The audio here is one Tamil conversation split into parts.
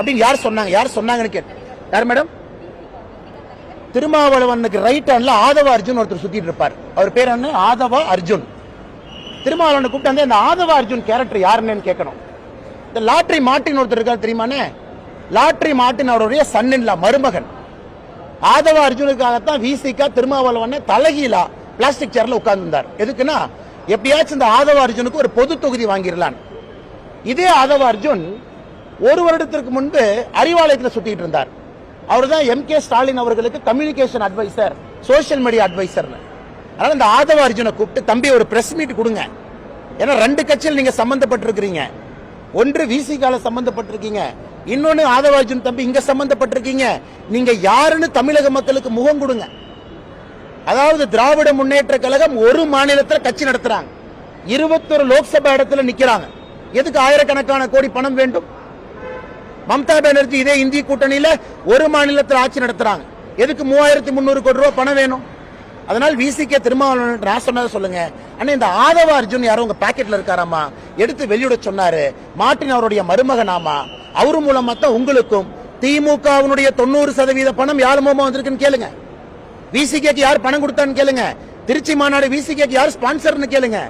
அப்படின்னு யார் சொன்னாங்க? யார் சொன்னாங்கன்னு கேட்டு யார் மேடம் திருமாவளவனுக்கு ரைட் ஹேண்ட்ல ஆதவ அர்ஜுன் ஒருத்தர் சுத்திட்டு இருப்பார். அவர் பேர் என்ன? ஆதவ அர்ஜுன். திருமாவளவனை கூப்பிட்டு வந்து அந்த ஆதவ அர்ஜுன் கேரக்டர் யாருன்னு கேட்கணும். இந்த லாட்ரி மாட்டின் ஒருத்தர் இருக்காரு தெரியுமானே லாட்ரி மாட்டின் அவருடைய சன்னின்லா மருமகன். ஆதவ அர்ஜுனுக்காகத்தான் விசிகா திருமாவளவனை தலைகீழா பிளாஸ்டிக் சேர்ல உட்கார்ந்துருந்தார். எதுக்குன்னா எப்படியாச்சும் இந்த ஆதவ அர்ஜுனுக்கு ஒரு பொது தொகுதி வாங்கிடலான் இதே ஆதவ அர்ஜுன் ஒரு வருடத்திற்கு முன்பு அறிவாலயத்தில் சுத்திட்டு இருந்தார். அவர் தான் எம் கே ஸ்டாலின் அவர்களுக்கு communication advisor social media advisor அதனால இந்த ஆதவ அர்ஜுனை கூப்பிட்டு தம்பி ஒரு பிரஸ் மீட் கொடுங்க. ஏன்னா ரெண்டு கட்சியில் நீங்க சம்பந்தப்பட்டிருக்கிறீங்க. ஒன்று விசிகால சம்பந்தப்பட்டிருக்கீங்க. இன்னொன்னு ஆதவ அர்ஜுன் தம்பி இங்க சம்பந்தப்பட்டிருக்கீங்க. நீங்க யாருன்னு தமிழக மக்களுக்கு முகம் கொடுங்க. அதாவது திராவிட முன்னேற்ற கழகம் ஒரு மாநிலத்தில் கட்சி நடத்துறாங்க. இருபத்தொரு லோக்சபா இடத்துல நிக்கிறாங்க. எதுக்கு ஆயிரக்கணக்கான கோடி பணம் வேண்டும்? மம்தா பானர்ஜி இதே இந்திய கூட்டணியில ஒரு மாநிலத்தில் ஆட்சி நடத்துறாங்க. எதுக்கு மூவாயிரத்தி முந்நூறு கோடி ரூபா பணம் வேணும்? அதனால் விசிகே திருமாவளவன் நான் சொன்னதை சொல்லுங்க. அண்ணா இந்த ஆதவ அர்ஜுன் யாரும் உங்க பாக்கெட்ல இருக்காராமா? எடுத்து வெளியிட சொன்னாரு. மார்ட்டின் அவருடைய மருமகனாமா? அவர் மூலமா தான் உங்களுக்கும் திமுகவினுடைய தொண்ணூறு சதவீத பணம் யார் மூலமா வந்திருக்குன்னு கேளுங்க. விசிகேக்கு யார் பணம் கொடுத்தான்னு கேளுங்க. திருச்சி மாநாடு விசிகேக்கு யார் ஸ்பான்சர்னு கேளுங்க.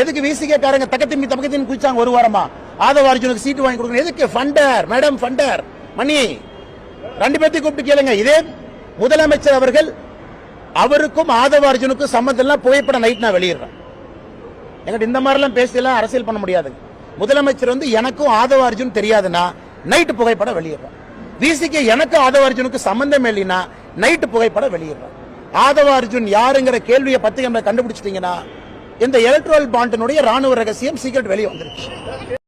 எதுக்கு விசிகே காரங்க தக்கத்தின் தக்கத்தின் குதிச்சாங்க ஒரு வாரமா? ஆதவ அர்ஜுனுக்கு சீட்டு வாங்கி கொடுக்கணும். எதுக்கு? ஃபண்டர். Madam funder. மணி. ரெண்டு பேர்த்தையும் கூப்பிட்டு கேளுங்க. இதே முதலமைச்சர் அவர்கள் அவருக்கும் ஆதவ அர்ஜுனுக்கும் சம்மந்தம் எல்லாம் புகைப்படம் நைட் நான் வெளியிடுறேன். எங்கிட்ட இந்த மாதிரிலாம் பேசியெல்லாம் அரசியல் பண்ண முடியாதுங்க முதலமைச்சர் வந்து எனக்கும் ஆதவ அர்ஜுன் தெரியாதுன்னா நைட்டு புகைப்படம் வெளியிடுறேன். விசிக்கு எனக்கும் ஆதவ அர்ஜுனுக்கு சம்பந்தம் இல்லைன்னா நைட்டு புகைப்படம் வெளியிடுறேன். ஆதவ அர்ஜுன் யாருங்கிற கேள்வியை பத்தி கண்டுபிடிச்சிட்டீங்கன்னா இந்த எலக்ட்ரல் பாண்டினுடைய ராணுவ ரகசியம் சீக்கிரட் வெளியே வந்துருச்சு.